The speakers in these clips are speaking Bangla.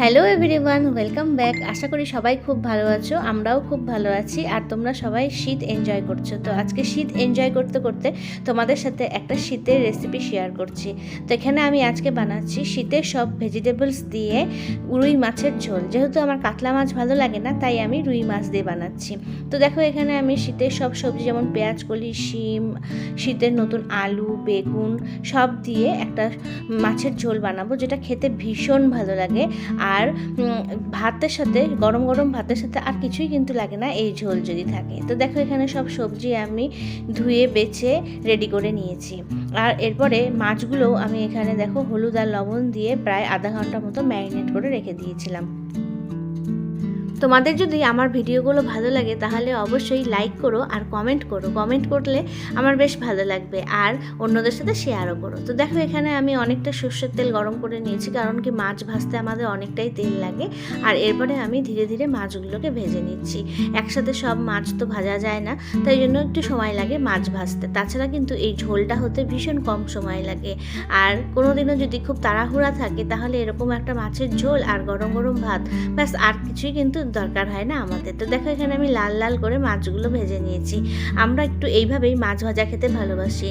হ্যালো এভরিওয়ান ওয়েলকাম ব্যাক আশা করি সবাই খুব ভালো আছো, আমরাও খুব ভালো আছি, আর তোমরা সবাই শীত এনজয় করছ। তো আজকে শীত এনজয় করতে করতে তোমাদের সাথে একটা শীতের রেসিপি শেয়ার করছি। তো এখানে আমি আজকে বানাচ্ছি শীতের সব ভেজিটেবলস দিয়ে রুই মাছের ঝোল। যেহেতু আমার কাতলা মাছ ভালো লাগে না, তাই আমি রুই মাছ দিয়ে বানাচ্ছি। তো দেখো এখানে আমি শীতের সব সবজি যেমন পেঁয়াজ, কলি, শিম, শীতের নতুন আলু, বেগুন, সব দিয়ে একটা মাছের ঝোল বানাবো, যেটা খেতে ভীষণ ভালো লাগে। আর ভাতের সাথে, গরম গরম ভাতের সাথে আর কিছুই কিন্তু লাগে না এই ঝোল যদি থাকে। তো দেখো এখানে সব সবজি আমি ধুয়ে, বেছে রেডি করে নিয়েছি। আর এরপরে মাছগুলোও আমি এখানে দেখো হলুদ আর লবণ দিয়ে প্রায় আধা ঘণ্টা মতো ম্যারিনেট করে রেখে দিয়েছিলাম। তোমাদের যদি আমার ভিডিওগুলো ভালো লাগে, তাহলে অবশ্যই লাইক করো আর কমেন্ট করো। কমেন্ট করলে আমার বেশ ভালো লাগবে আর অন্যদের সাথে শেয়ারও করো। তো দেখো, এখানে আমি অনেকটা সর্ষের তেল গরম করে নিয়েছি, কারণ কি মাছ ভাজতে আমাদের অনেকটাই তেল লাগে। আর এরপরে আমি ধীরে ধীরে মাছগুলোকে ভেজে নিচ্ছি। একসাথে সব মাছ তো ভাজা যায় না, তাই জন্য একটু সময় লাগে মাছ ভাজতে। তাছাড়া কিন্তু এই ঝোলটা হতে ভীষণ কম সময় লাগে। আর কোনোদিনও যদি খুব তাড়াহুড়া থাকে, তাহলে এরকম একটা মাছের ঝোল আর গরম গরম ভাত, ব্যাস, আর কিছুই কিন্তু দরকার হয় না আমাদের। তো দেখো, এখানে আমি লাল লাল করে মাছগুলো ভেজে নিয়েছি। আমরা একটু এইভাবেই মাছ ভাজা খেতে ভালোবাসি।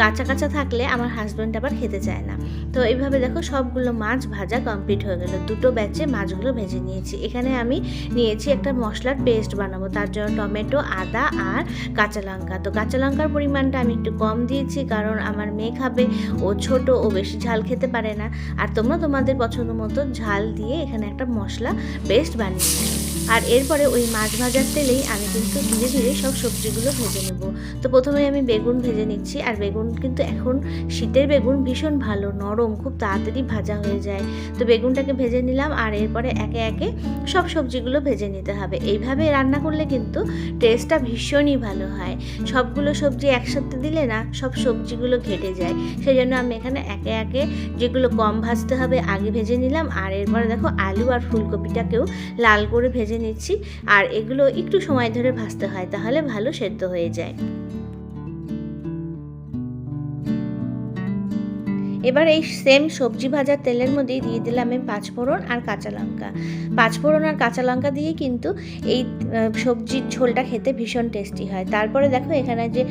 কাঁচা কাঁচা থাকলে আমার হাজব্যান্ড আবার খেতে চায় না। তো এইভাবে দেখো, সবগুলো মাছ ভাজা কমপ্লিট হয়ে গেল। দুটো ব্যাচে মাছগুলো ভেজে নিয়েছি। এখানে আমি নিয়েছি একটা মশলার পেস্ট বানাবো। তার জন্য টমেটো, আদা আর কাঁচা লঙ্কা। তো কাঁচা লঙ্কার পরিমাণটা আমি একটু কম দিয়েছি কারণ আমার মেয়ে খাবে, ও ছোট, ও বেশি ঝাল খেতে পারে না। আর তোমরা তোমাদের পছন্দ মতো ঝাল দিয়ে এখানে একটা মশলা পেস্ট বানিয়ে। আর এরপরে ওই মাছ ভাজার তেলেই আমি কিন্তু ধীরে ধীরে সব সবজিগুলো ভেজে নেব। তো প্রথমে আমি বেগুন ভেজে নিচ্ছি, আর বেগুন কিন্তু এখন শীতের বেগুন ভীষণ ভালো, নরম, খুব তাড়াতাড়ি ভাজা হয়ে যায়। তো বেগুনটাকে ভেজে নিলাম, আর এরপরে একে একে সব সবজিগুলো ভেজে নিতে হবে। এইভাবে রান্না করলে কিন্তু টেস্টটা ভীষণই ভালো হয়। সবগুলো সবজি একসাথে দিলে না সব সবজিগুলো ঘেটে যায়। সেই জন্য আমি এখানে একে একে যেগুলো কম ভাজতে হবে আগে ভেজে নিলাম, আর এরপরে দেখো আলু আর ফুলকপিটাকেও লাল করে ভেজে নিচ্ছি। আর এগুলো একটু সময় ধরে ভাজতে হয় তাহলে ভালো সেদ্ধ হয়ে যায়। এবার এই সেম সবজি ভাজার তেলের মধ্যেই দিয়ে দিলাম আমি পাঁচফোড়ন আর কাঁচা লঙ্কা। পাঁচফোড়ন আর কাঁচা লঙ্কা দিয়ে কিন্তু এই সবজির ঝোলটা খেতে ভীষণ টেস্টি হয়। তারপরে দেখো এখানে যে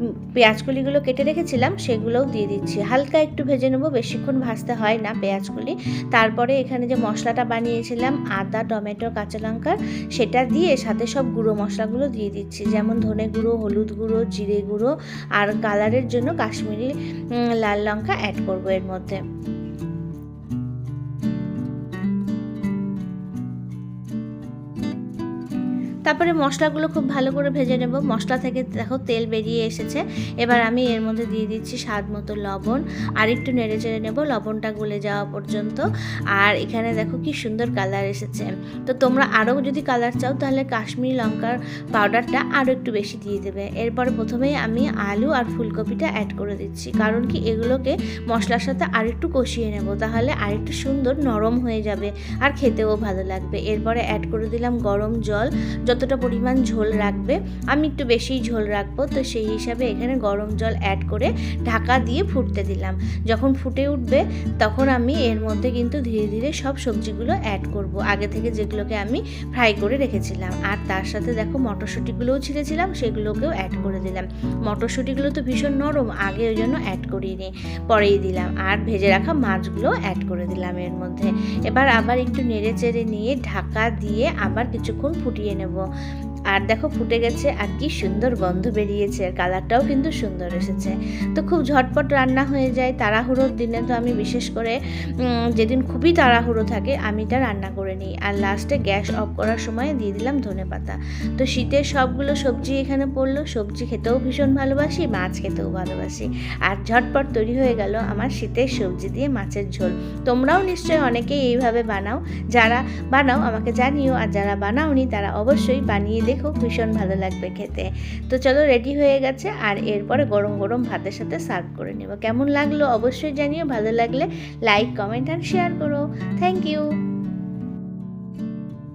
উম, পেঁয়াজকলিগুলো কেটে রেখেছিলাম সেগুলোও দিয়ে দিচ্ছি। হালকা একটু ভেজে নেব বেশিক্ষণ ভাজতে হয় না পেঁয়াজকলি তারপরে এখানে যে মশলাটা বানিয়েছিলাম আদা টমেটো কাঁচা লঙ্কার সেটা দিয়ে সাথে সব গুঁড়ো মশলাগুলো দিয়ে দিচ্ছি। যেমন ধনে গুঁড়ো হলুদ গুঁড়ো জিরে গুঁড়ো আর কালারের জন্য কাশ্মীরি লাল লঙ্কা অ্যাড করব। এর মধ্যে। তারপরে মশলাগুলো খুব ভালো করে ভেজে নেব। মশলা থেকে দেখো তেল বেরিয়ে এসেছে। এবার আমি এর মধ্যে দিয়ে দিচ্ছি স্বাদ মতো লবণ। আর একটু নেড়ে চেড়ে নেব, লবণটা গলে যাওয়া পর্যন্ত। আর এখানে দেখো কি সুন্দর কালার এসেছে। তো তোমরা আরও যদি কালার চাও তাহলে কাশ্মীরি লঙ্কার পাউডারটা আরও একটু বেশি দিয়ে দেবে। এরপরে প্রথমেই আমি আলু আর ফুলকপিটা অ্যাড করে দিচ্ছি। কারণ কি এগুলোকে মশলার সাথে আরেকটু কষিয়ে নেব, তাহলে আরেকটু সুন্দর নরম হয়ে যাবে আর খেতেও ভালো লাগবে। এরপরে অ্যাড করে দিলাম গরম জল। যতটা পরিমাণ ঝোল রাখবে, আমি একটু বেশিই ঝোল রাখব, তো সেই হিসাবে এখানে গরম জল অ্যাড করে ঢাকা দিয়ে ফুটতে দিলাম। যখন ফুটে উঠবে, তখন আমি এর মধ্যে কিন্তু ধীরে ধীরে সব সবজিগুলো অ্যাড করব। আগে থেকে যেগুলোকে আমি ফ্রাই করে রেখেছিলাম। আর তার সাথে দেখো মটরশুঁটিগুলোও ছিঁড়েছিলাম, সেগুলোকেও অ্যাড করে দিলাম। মটরশুঁটিগুলো তো ভীষণ নরম, আগে ওই জন্য অ্যাড করিনি, পরেই দিলাম। আর ভেজে রাখা মাছগুলো অ্যাড করে দিলাম এর মধ্যে। এবার আবার একটু নেড়ে চেড়ে নিয়ে ঢাকা দিয়ে আবার কিছুক্ষণ ফুটিয়ে নেব। 嗯。আর দেখো ফুটে গেছে আর কি সুন্দর গন্ধ বেরিয়েছে, আর কালারটাও কিন্তু সুন্দর এসেছে। তো খুব ঝটপট রান্না হয়ে যায়, তাড়াহুড়োর দিনে তো আমি বিশেষ করে যেদিন খুবই তাড়াহুড়ো থাকে আমি এটা রান্না করে নিই। আর লাস্টে গ্যাস অফ করার সময় দিয়ে দিলাম ধনে পাতা। তো শীতের সবগুলো সবজি এখানে পড়ল, সবজি খেতেও ভীষণ ভালোবাসি, মাছ খেতেও ভালোবাসি। আর ঝটপট তৈরি হয়ে গেল আমার শীতের সবজি দিয়ে মাছের ঝোল। তোমরাও নিশ্চয়ই অনেকেই এইভাবে বানাও, যারা বানাও আমাকে জানিও, আর যারা বানাওনি তারা অবশ্যই বানিয়ে দেখো ভীষণ ভালো লাগবে খেতে। তো চলো রেডি হয়ে গেছে আর এরপরে গরম গরম ভাতের সাথে সার্ভ করে নেব। কেমন লাগল অবশ্যই জানিও, ভালো লাগলে লাইক কমেন্ট আর শেয়ার করো। Thank you